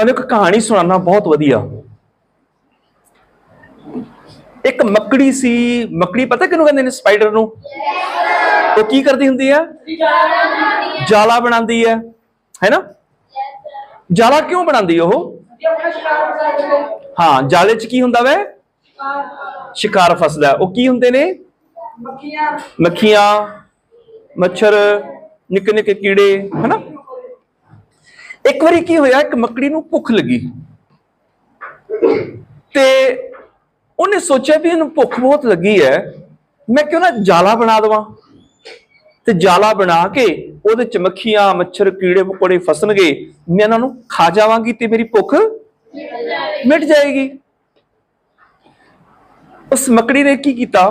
ਤੁਹਾਨੂੰ ਇੱਕ ਕਹਾਣੀ ਸੁਣਾਉਣਾ ਬਹੁਤ ਵਧੀਆ। ਇੱਕ ਮੱਕੜੀ ਸੀ ਮੱਕੜੀ ਪਤਾ ਕਿਹਨੂੰ ਕਹਿੰਦੇ ਨੇ ਸਪਾਈਡਰ ਨੂੰ? ਉਹ ਕੀ ਕਰਦੀ ਹੁੰਦੀ ਹੈ ਜਾਲਾ ਬਣਾਉਂਦੀ ਹੈ ਹੈਨਾ ਜਾਲਾ ਕਿਉਂ ਬਣਾਉਂਦੀ ਉਹ? ਹਾਂ ਜਾਲੇ 'ਚ ਕੀ ਹੁੰਦਾ ਵੈ? ਸ਼ਿਕਾਰ ਫਸਦਾ। ਉਹ ਕੀ ਹੁੰਦੇ ਨੇ? ਮੱਖੀਆਂ। ਮੱਛਰ ਨਿੱਕੇ ਨਿੱਕੇ ਕੀੜੇ ਹਨਾ ਇੱਕ ਵਾਰੀ ਕੀ ਹੋਇਆ, ਇੱਕ ਮੱਕੜੀ ਨੂੰ ਭੁੱਖ ਲੱਗੀ। ਤੇ ਉਹਨੇ ਸੋਚਿਆ ਵੀ ਇਹਨੂੰ ਭੁੱਖ ਬਹੁਤ ਲੱਗੀ ਹੈ, ਮੈਂ ਕਿਉਂ ਨਾ ਜਾਲਾ ਬਣਾ ਦਵਾਂ? ਤੇ ਜਾਲਾ ਬਣਾ ਕੇ ਉਹਦੇ ਚ ਮੱਖੀਆਂ, ਮੱਛਰ, ਕੀੜੇ ਮਕੌੜੇ ਫਸਣਗੇ, ਮੈਂ ਇਹਨਾਂ ਨੂੰ ਖਾ ਜਾਵਾਂਗੀ ਤੇ ਮੇਰੀ ਭੁੱਖ ਮਿਟ ਜਾਏਗੀ। ਉਸ ਮੱਕੜੀ ਨੇ ਕੀ ਕੀਤਾ?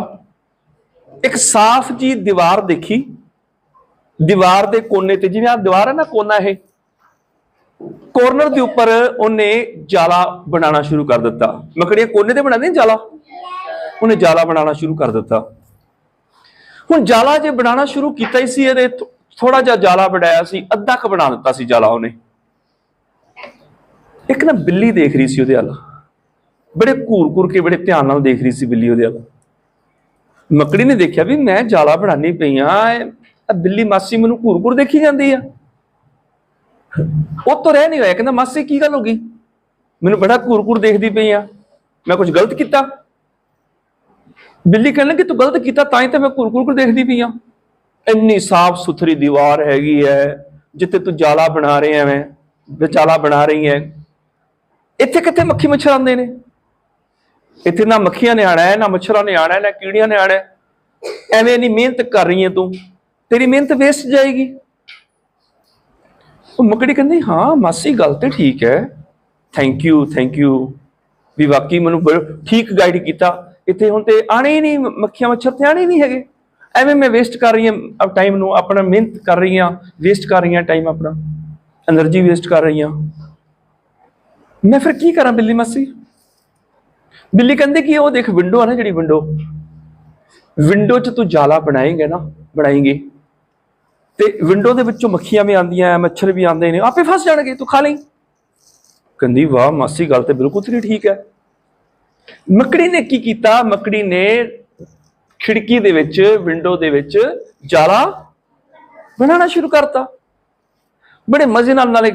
ਇੱਕ ਸਾਫ਼ ਜੀ ਦੀਵਾਰ ਦੇਖੀ। ਦੀਵਾਰ ਦੇ ਕੋਨੇ ਤੇ, ਜਿਵੇਂ ਆ ਦੀਵਾਰ ਹੈ ਨਾ ਕੋਨਾ ਇਹ ਕੋਰਨਰ ਦੇ ਉੱਪਰ ਉਹਨੇ ਜਾਲਾ ਬਣਾਉਣਾ ਸ਼ੁਰੂ ਕਰ ਦਿੱਤਾ। ਮਕੜੀਆਂ ਕੋਨੇ ਤੇ ਬਣਾਉਂਦੀਆਂ ਜਾਲਾ? ਉਹਨੇ ਜਾਲਾ ਬਣਾਉਣਾ ਸ਼ੁਰੂ ਕਰ ਦਿੱਤਾ। ਹੁਣ ਜਾਲਾ ਜੇ ਬਣਾਉਣਾ ਸ਼ੁਰੂ ਕੀਤਾ ਹੀ ਸੀ, ਇਹਦੇ ਥੋੜਾ ਜਿਹਾ ਜਾਲਾ ਬਣਾਇਆ ਸੀ, ਅੱਧਾ ਕ ਬਣਾ ਦਿੱਤਾ ਸੀ ਜਾਲਾ ਉਹਨੇ। ਇੱਕ ਨਾ ਬਿੱਲੀ ਦੇਖ ਰਹੀ ਸੀ ਉਹਦੇ ਵੱਲ। ਬੜੇ ਘੂਰ-ਘੂਰ ਕੇ ਬੜੇ ਧਿਆਨ ਨਾਲ ਦੇਖ ਰਹੀ ਸੀ ਬਿੱਲੀ ਉਹਦੇ ਵੱਲ। ਮੱਕੜੀ ਨੇ ਦੇਖਿਆ ਵੀ ਮੈਂ ਜਾਲਾ ਬਣਾਣੀ ਪਈ ਆ ਬਿੱਲੀ ਮਾਸੀ ਮੈਨੂੰ ਘੂਰ-ਘੂਰ ਦੇਖੀ ਜਾਂਦੀ ਆ। ਉਹ ਤੋਂ ਰਹਿ ਨਹੀਂ ਹੋਇਆ। ਕਹਿੰਦਾ, ਮਾਸੀ, ਕੀ ਗੱਲ ਹੋ ਗਈ? ਮੈਨੂੰ ਬੜਾ ਘੂਰ-ਘੂਰ ਦੇਖਦੀ ਪਈ ਆ। ਮੈਂ ਕੁਝ ਗਲਤ ਕੀਤਾ? ਬਿੱਲੀ ਕਹਿਣ ਲੱਗੀ ਤੂੰ ਗਲਤ ਕੀਤਾ, ਤਾਂ ਹੀ ਤਾਂ ਮੈਂ ਘੂਰ-ਘੂਰ ਦੇਖਦੀ ਪਈ ਆ। ਇੰਨੀ ਸਾਫ਼ ਸੁਥਰੀ ਦੀਵਾਰ ਹੈਗੀ ਹੈ ਜਿੱਥੇ ਤੂੰ ਜਾਲਾ ਬਣਾ ਰਿਹਾ ਐਵੇਂ, ਵਿਚਾਲਾ ਬਣਾ ਰਹੀ ਹੈ ਇੱਥੇ ਕਿੱਥੇ ਮੱਖੀ ਮੱਛਰ ਆਉਂਦੇ ਨੇ? ਇੱਥੇ ਨਾ ਮੱਖੀਆਂ ਨੇ ਆਣਾ ਹੈ ਨਾ ਮੱਛਰਾਂ ਨੇ ਆਣਾ ਹੈ ਨਾ ਕੀੜੀਆਂ ਨੇ ਆਣਾ ਹੈ ਐਵੇਂ ਨਹੀਂ ਮਿਹਨਤ ਕਰ ਰਹੀ ਹੈ ਤੂੰ। ਤੇਰੀ ਮਿਹਨਤ ਵੇਸਟ ਜਾਏਗੀ। ਉਹ ਮੁਕੜੀ ਕਹਿੰਦੀ, ਹਾਂ, ਮਾਸੀ, ਗੱਲ ਤੇ ਠੀਕ ਹੈ। ਥੈਂਕ ਯੂ ਥੈਂਕ ਯੂ ਵੀ ਵਾਕਈ ਮੈਨੂੰ ਠੀਕ ਗਾਈਡ ਕੀਤਾ। ਇੱਥੇ ਹੁਣ ਤੇ ਆਣੇ ਹੀ ਨਹੀਂ ਮੱਖੀਆਂ ਮੱਛਰ ਤੇ ਆਣੇ ਨਹੀਂ ਹੈਗੇ। ਐਵੇਂ ਮੈਂ ਵੇਸਟ ਕਰ ਰਹੀ ਹਾਂ ਟਾਈਮ ਨੂੰ ਆਪਣਾ ਮਿਹਨਤ ਕਰ ਰਹੀ ਹਾਂ ਵੇਸਟ ਕਰ ਰਹੀ ਹਾਂ ਟਾਈਮ ਆਪਣਾ। એનર્ਜੀ ਵੇਸਟ ਕਰ ਰਹੀ ਹਾਂ ਮੈਂ ਫਿਰ ਕੀ ਕਰਾਂ ਬਿੱਲੀ ਮਾਸੀ? ਬਿੱਲੀ ਕਹਿੰਦੇ ਕਿ ਉਹ ਦੇਖ ਵਿੰਡੋ ਆ ਨਾ ਜਿਹੜੀ ਵਿੰਡੋ ਵਿੰਡੋ 'ਚ ਤੂੰ ਜਾਲਾ ਬਣਾਏਂਗੇ ਨਾ, ਬਣਾਏਂਗੀ। ਤੇ ਵਿੰਡੋ ਦੇ ਵਿੱਚੋਂ ਮੱਖੀਆਂ ਵੀ ਆਉਂਦੀਆਂ, ਮੱਛਰ ਵੀ ਆਉਂਦੇ ਨੇ। ਆਪੇ ਫਸ ਜਾਣਗੇ, ਤੂੰ ਖਾ ਲਈ। ਕਹਿੰਦੀ, ਵਾਹ, ਮਾਸੀ, ਗੱਲ ਤੇ ਬਿਲਕੁਲ ਤੇਰੀ ਠੀਕ ਹੈ। ਮੱਕੜੀ ਨੇ ਕੀ ਕੀਤਾ? ਮੱਕੜੀ ਨੇ ਖਿੜਕੀ ਦੇ ਵਿੱਚ ਵਿੰਡੋ ਦੇ ਵਿੱਚ ਜਾਲਾ ਬਣਾਉਣਾ ਸ਼ੁਰੂ ਕਰਤਾ। ਬੜੇ ਮਜ਼ੇ ਨਾਲ, ਨਾਲੇ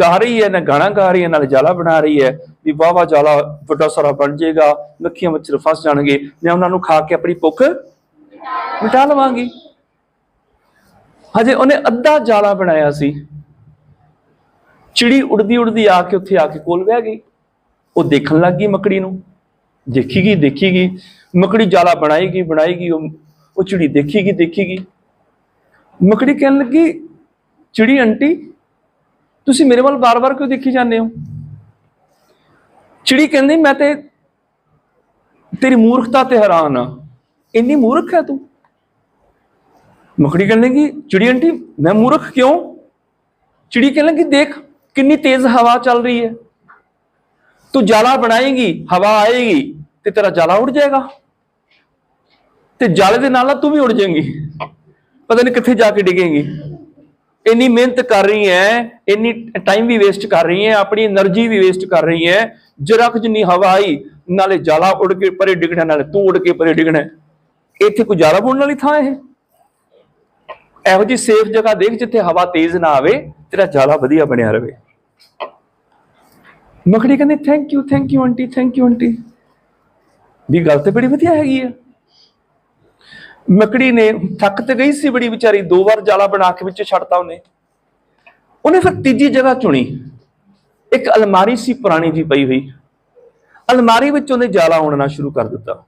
ਗਾ ਰਹੀ ਹੈ, ਨਾ ਗਾਣਾ ਗਾ ਰਹੀ ਹੈ, ਨਾਲੇ ਜਾਲਾ ਬਣਾ ਰਹੀ ਹੈ। ਵੀ ਵਾਹ ਵਾਹ, ਜਾਲਾ ਵੱਡਾ ਸਾਰਾ ਬਣ ਜਾਏਗਾ, ਮੱਖੀਆਂ, ਮੱਛਰ ਫਸ ਜਾਣਗੇ। ਮੈਂ ਉਹਨਾਂ ਨੂੰ ਖਾ ਕੇ ਆਪਣੀ ਭੁੱਖ ਮਿਟਾ ਲਵਾਂਗੀ। ਹਜੇ ਉਹਨੇ ਅੱਧਾ ਜਾਲਾ ਬਣਾਇਆ ਸੀ। ਚਿੜੀ ਉੜਦੀ ਉੜਦੀ ਆ ਕੇ ਉੱਥੇ ਆ ਕੇ ਕੋਲ ਬਹਿ ਗਈ। ਉਹ ਦੇਖਣ ਲੱਗ ਗਈ ਮੱਕੜੀ ਨੂੰ। ਦੇਖੀਗੀ ਦੇਖੀਗੀ ਮੱਕੜੀ ਜਾਲਾ ਬਣਾਏਗੀ ਬਣਾਏਗੀ ਉਹ ਉਹ ਚਿੜੀ ਦੇਖੀਗੀ ਦੇਖੀਗੀ ਮੱਕੜੀ ਕਹਿਣ ਲੱਗੀ, ਚਿੜੀ ਆਂਟੀ, ਤੁਸੀਂ ਮੇਰੇ ਵੱਲ ਬਾਰ-ਬਾਰ ਕਿਉਂ ਦੇਖੀ ਜਾਂਦੇ ਹੋ? ਚਿੜੀ ਕਹਿੰਦੀ, ਮੈਂ ਤੇ, ਤੇਰੀ ਮੂਰਖਤਾ ਤੇ ਹੈਰਾਨ ਆ ਇੰਨੀ ਮੂਰਖ ਹੈ ਤੂੰ? ਮਖੜੀ कहने की ਚਿੜੀ आंटी ਮੈਂ ਮੂਰਖ ਕਿਉਂ? ਚਿੜੀ कहने की ਦੇਖ, ਕਿੰਨੀ ਤੇਜ਼ ਹਵਾ ਚੱਲ ਰਹੀ ਹੈ। ਤੂੰ ਜਾਲਾ ਬਣਾਏਗੀ, ਹਵਾ ਆਏਗੀ ਤੇ ਤੇਰਾ ਜਾਲਾ ਉੱਡ ਜਾਏਗਾ। ਤੇ ਜਾਲੇ ਦੇ ਨਾਲ ਤੂੰ ਵੀ ਉੱਡ ਜਾਏਗੀ। ਪਤਾ ਨਹੀਂ ਕਿੱਥੇ ਜਾ ਕੇ ਡਿਗੇਂਗੀ। ਇੰਨੀ ਮਿਹਨਤ ਕਰ ਰਹੀ ਹੈ, ਇੰਨੀ ਟਾਈਮ ਵੀ ਵੇਸਟ ਕਰ ਰਹੀ ਹੈ, ਆਪਣੀ એનર્ਜੀ ਵੀ ਵੇਸਟ ਕਰ ਰਹੀ ਹੈ। ਜਰਾ ਕੁ ਜਿੰਨੀ ਹਵਾ ਆਈ, ਨਾਲੇ ਜਾਲਾ ਉੱਡ ਕੇ ਪਰੇ ਡਿਗਣਾ, ਨਾਲੇ ਤੂੰ ਉੱਡ ਕੇ ਪਰੇ ਡਿਗਣਾ। ਇੱਥੇ ਕੋਈ जाला ਬੁਣਨ ਵਾਲੀ ਥਾਂ ਹੈ ਇਹੋ ਜੀ ਸੇਫ ਜਗ੍ਹਾ ਦੇਖ ਜਿੱਥੇ ਹਵਾ ਤੇਜ਼ ਨਾ ਆਵੇ ਤੇਰਾ ਜਾਲਾ ਵਧੀਆ ਬਣਿਆ ਰਵੇ। ਮੱਖੜੀ ਕਹਿੰਦੀ thank you thank you aunty thank you aunty ਵੀ ਗੱਲ ਤੇ ਬੜੀ ਵਧੀਆ ਹੈਗੀ ਆ। ਮੱਕੜੀ ਨੇ ਥੱਕ ਤੇ ਗਈ ਸੀ ਬੜੀ ਵਿਚਾਰੀ, ਦੋ ਵਾਰ ਜਾਲਾ ਬਣਾ ਕੇ ਵਿੱਚ ਛੱਡਤਾ ਉਹਨੇ। ਉਹਨੇ ਫਿਰ ਤੀਜੀ ਜਗ੍ਹਾ ਚੁਣੀ। ਇੱਕ ਅਲਮਾਰੀ ਸੀ ਪੁਰਾਣੀ ਜੀ ਪਈ ਹੋਈ। ਅਲਮਾਰੀ ਵਿੱਚ ਉਹਨੇ ਜਾਲਾ ਉਣਨਾ ਸ਼ੁਰੂ ਕਰ ਦਿੱਤਾ।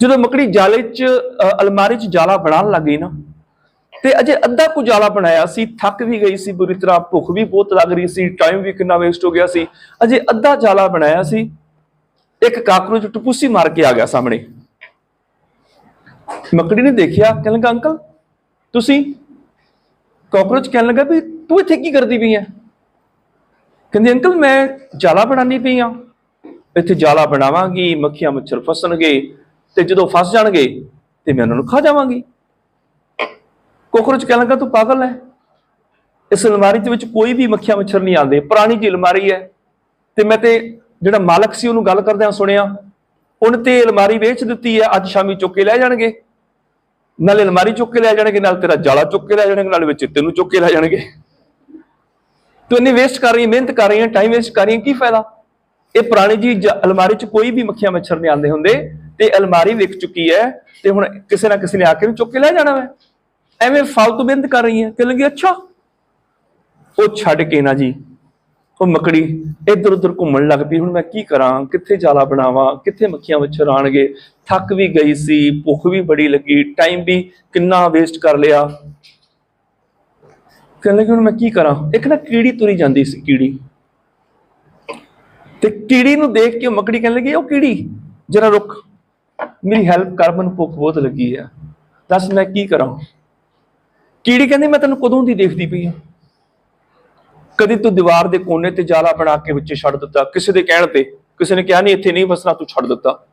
ਜਦੋਂ ਮੱਕੜੀ ਜਾਲੇ 'ਚ ਅਲਮਾਰੀ 'ਚ ਜਾਲਾ ਬਣਾਉਣ ਲੱਗੀ ਨਾ ਤੇ ਅਜੇ ਅੱਧਾ ਕੁ ਜਾਲਾ ਬਣਾਇਆ ਸੀ, ਥੱਕ ਵੀ ਗਈ ਸੀ ਬੁਰੀ ਤਰ੍ਹਾਂ, ਭੁੱਖ ਵੀ ਬਹੁਤ ਲੱਗ ਰਹੀ ਸੀ ਟਾਈਮ ਵੀ ਕਿੰਨਾ ਵੇਸਟ ਹੋ ਗਿਆ ਸੀ। ਅਜੇ ਅੱਧਾ ਜਾਲਾ ਬਣਾਇਆ ਸੀ, ਇੱਕ ਕਾਕਰੋਚ ਟਪੂਸੀ ਮਾਰ ਕੇ ਆ ਗਿਆ ਸਾਹਮਣੇ। ਮੱਕੜੀ ਨੇ ਦੇਖਿਆ, ਕਹਿਣ ਲੱਗਾ, ਅੰਕਲ, ਤੁਸੀਂ ਕਾਕਰੋਚ ਕਹਿਣ ਲੱਗਾ ਵੀ ਤੂੰ ਇੱਥੇ ਕੀ ਕਰਦੀ ਪਈ ਹੈ ਕਹਿੰਦੀ, ਅੰਕਲ, ਮੈਂ ਜਾਲਾ ਬਣਾਉਣੀ ਪਈ ਆ। ਇੱਥੇ ਜਾਲਾ ਬਣਾਵਾਂਗੀ, ਮੱਖੀਆਂ ਮੱਛਰ ਫਸਣਗੇ ਤੇ ਜਦੋਂ ਫਸ ਜਾਣਗੇ ਤੇ ਮੈਂ ਉਹਨਾਂ ਨੂੰ ਖਾ ਜਾਵਾਂਗੀ। ਕੋਕਰੋਚ ਕਹਿਣ ਲੱਗਾ, ਤੂੰ ਪਾਗਲ ਹੈ ਇਸ ਅਲਮਾਰੀ ਦੇ ਵਿੱਚ ਕੋਈ ਵੀ ਮੱਖੀਆਂ ਮੱਛਰ ਨਹੀਂ ਆਉਂਦੇ। ਪੁਰਾਣੀ ਜੀ ਅਲਮਾਰੀ ਹੈ ਤੇ ਮੈਂ ਤੇ ਜਿਹੜਾ ਮਾਲਕ ਸੀ, ਉਹਨੂੰ ਗੱਲ ਕਰਦਿਆਂ ਸੁਣਿਆ, ਉਹਨੇ ਤੇ ਅਲਮਾਰੀ ਵੇਚ ਦਿੱਤੀ ਹੈ ਅੱਜ ਸ਼ਾਮੀ ਚੁੱਕ ਕੇ ਲੈ ਜਾਣਗੇ। ਨਾਲ ਅਲਮਾਰੀ ਚੁੱਕ ਕੇ ਲੈ ਜਾਣਗੇ, ਨਾਲ ਤੇਰਾ ਜਾਲਾ ਚੁੱਕ ਕੇ ਲੈ ਜਾਣਗੇ, ਨਾਲ ਵਿੱਚ ਤੈਨੂੰ ਚੁੱਕ ਕੇ ਲੈ ਜਾਣਗੇ। ਤੂੰ ਇੰਨੀ ਵੇਸਟ ਕਰ ਰਹੀ ਹੈ ਮਿਹਨਤ ਕਰ ਰਹੀ ਹੈ ਟਾਈਮ ਵੇਸਟ ਕਰ ਰਹੀ ਹੈ ਕੀ ਫਾਇਦਾ? ਇਹ ਪੁਰਾਣੀ ਜੀ ਅਲਮਾਰੀ 'ਚ ਕੋਈ ਵੀ ਮੱਖੀਆਂ ਮੱਛਰ ਨਹੀਂ ਆਉਂਦੇ ਹੁੰਦੇ। ਤੇ ਅਲਮਾਰੀ ਵਿਕ ਚੁੱਕੀ ਹੈ ਤੇ ਹੁਣ ਕਿਸੇ ਨਾ ਕਿਸੇ ਨੇ ਆ ਕੇ ਨੂੰ ਚੁੱਕ ਕੇ ਲੈ ਜਾਣਾ ਵਾ। ਐਵੇਂ ਫालतू ਬਿੰਦ ਕਰ ਰਹੀ ਹੈ ਕਿ ਲੱਗੀ ਅੱਛਾ। ਉਹ ਛੱਡ ਕੇ ਨਾ ਜੀ। ਉਹ ਮੱਕੜੀ ਇੱਧਰ ਉੱਧਰ ਘੁੰਮਣ ਲੱਗ ਪਈ। ਹੁਣ ਮੈਂ ਕੀ ਕਰਾਂ? ਕਿੱਥੇ ਜਾਲਾ ਬਣਾਵਾਂ? ਕਿੱਥੇ ਮੱਖੀਆਂ ਮੱਛਰ ਆਣਗੇ? ਥੱਕ ਵੀ ਗਈ ਸੀ, ਭੁੱਖ ਵੀ ਬੜੀ ਲੱਗੀ। ਟਾਈਮ ਵੀ ਕਿੰਨਾ ਵੇਸਟ ਕਰ ਲਿਆ। ਕਹਿਣ ਲੱਗੀ ਹੁਣ ਮੈਂ ਕੀ ਕਰਾਂ? ਇੱਕ ਨਾ ਕੀੜੀ ਤੁਰੀ ਜਾਂਦੀ ਸੀ, ਕੀੜੀ। ਤੇ ਕੀੜੀ ਨੂੰ ਦੇਖ ਕੇ ਉਹ ਮੱਕੜੀ ਕਹਿਣ ਲੱਗੀ, ਉਹ ਕੀੜੀ, ਜਰਾ ਰੁਕ ਮੇਰੀ ਹੈਲਪ ਕਰ ਮੈਨੂੰ ਭੁੱਖ ਬਹੁਤ ਲੱਗੀ ਆ। ਦੱਸ ਮੈਂ ਕੀ ਕਰਾਂ? ਕੀੜੀ ਕਹਿੰਦੀ, ਮੈਂ ਤੈਨੂੰ ਕਦੋਂ ਦੀ ਦੇਖਦੀ ਪਈ ਆ? ਕਦੀ ਤੂੰ ਦੀਵਾਰ ਦੇ ਕੋਨੇ ਤੇ ਜਾਲਾ ਬਣਾ ਕੇ ਵਿੱਚ ਛੱਡ ਦਿੱਤਾ। ਕਿਸੇ ਦੇ ਕਹਿਣ ਤੇ ਕਿਸੇ ਨੇ ਕਿਹਾ, ਨਹੀਂ, ਇੱਥੇ ਨਹੀਂ ਵਸਣਾ, ਤੂੰ ਛੱਡ ਦਿੱਤਾ।